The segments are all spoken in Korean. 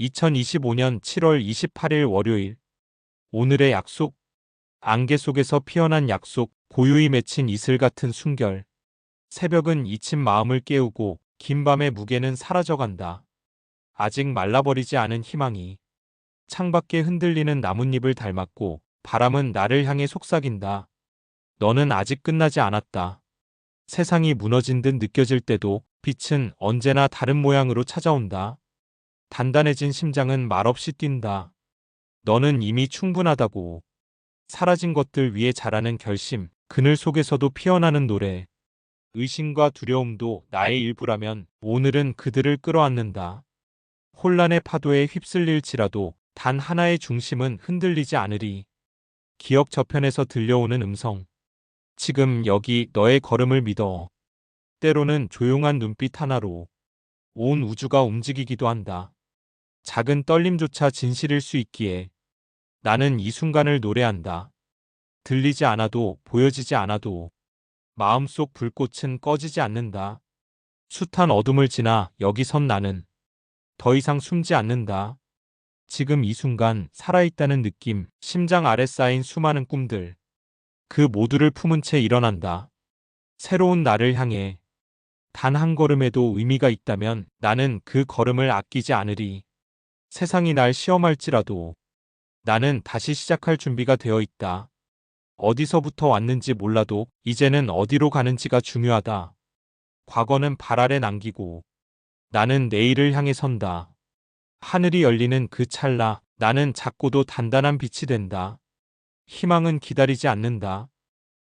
2025년 7월 28일 월요일. 오늘의 약속. 안개 속에서 피어난 약속, 고유히 맺힌 이슬 같은 순결. 새벽은 잊힌 마음을 깨우고 긴 밤의 무게는 사라져간다. 아직 말라버리지 않은 희망이 창밖에 흔들리는 나뭇잎을 닮았고 바람은 나를 향해 속삭인다. 너는 아직 끝나지 않았다. 세상이 무너진 듯 느껴질 때도 빛은 언제나 다른 모양으로 찾아온다. 단단해진 심장은 말없이 뛴다. 너는 이미 충분하다고. 사라진 것들 위에 자라는 결심, 그늘 속에서도 피어나는 노래. 의심과 두려움도 나의 일부라면 오늘은 그들을 끌어안는다. 혼란의 파도에 휩쓸릴지라도 단 하나의 중심은 흔들리지 않으리. 기억 저편에서 들려오는 음성. 지금 여기 너의 걸음을 믿어. 때로는 조용한 눈빛 하나로 온 우주가 움직이기도 한다. 작은 떨림조차 진실일 수 있기에 나는 이 순간을 노래한다. 들리지 않아도 보여지지 않아도 마음속 불꽃은 꺼지지 않는다. 숱한 어둠을 지나 여기 선 나는 더 이상 숨지 않는다. 지금 이 순간 살아있다는 느낌, 심장 아래 쌓인 수많은 꿈들. 그 모두를 품은 채 일어난다. 새로운 나를 향해 단 한 걸음에도 의미가 있다면 나는 그 걸음을 아끼지 않으리. 세상이 날 시험할지라도 나는 다시 시작할 준비가 되어 있다. 어디서부터 왔는지 몰라도 이제는 어디로 가는지가 중요하다. 과거는 발 아래 남기고 나는 내일을 향해 선다. 하늘이 열리는 그 찰나 나는 작고도 단단한 빛이 된다. 희망은 기다리지 않는다.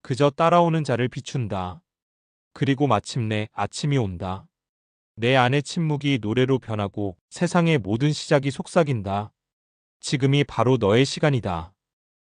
그저 따라오는 자를 비춘다. 그리고 마침내 아침이 온다. 내 안의 침묵이 노래로 변하고 세상의 모든 시작이 속삭인다. 지금이 바로 너의 시간이다.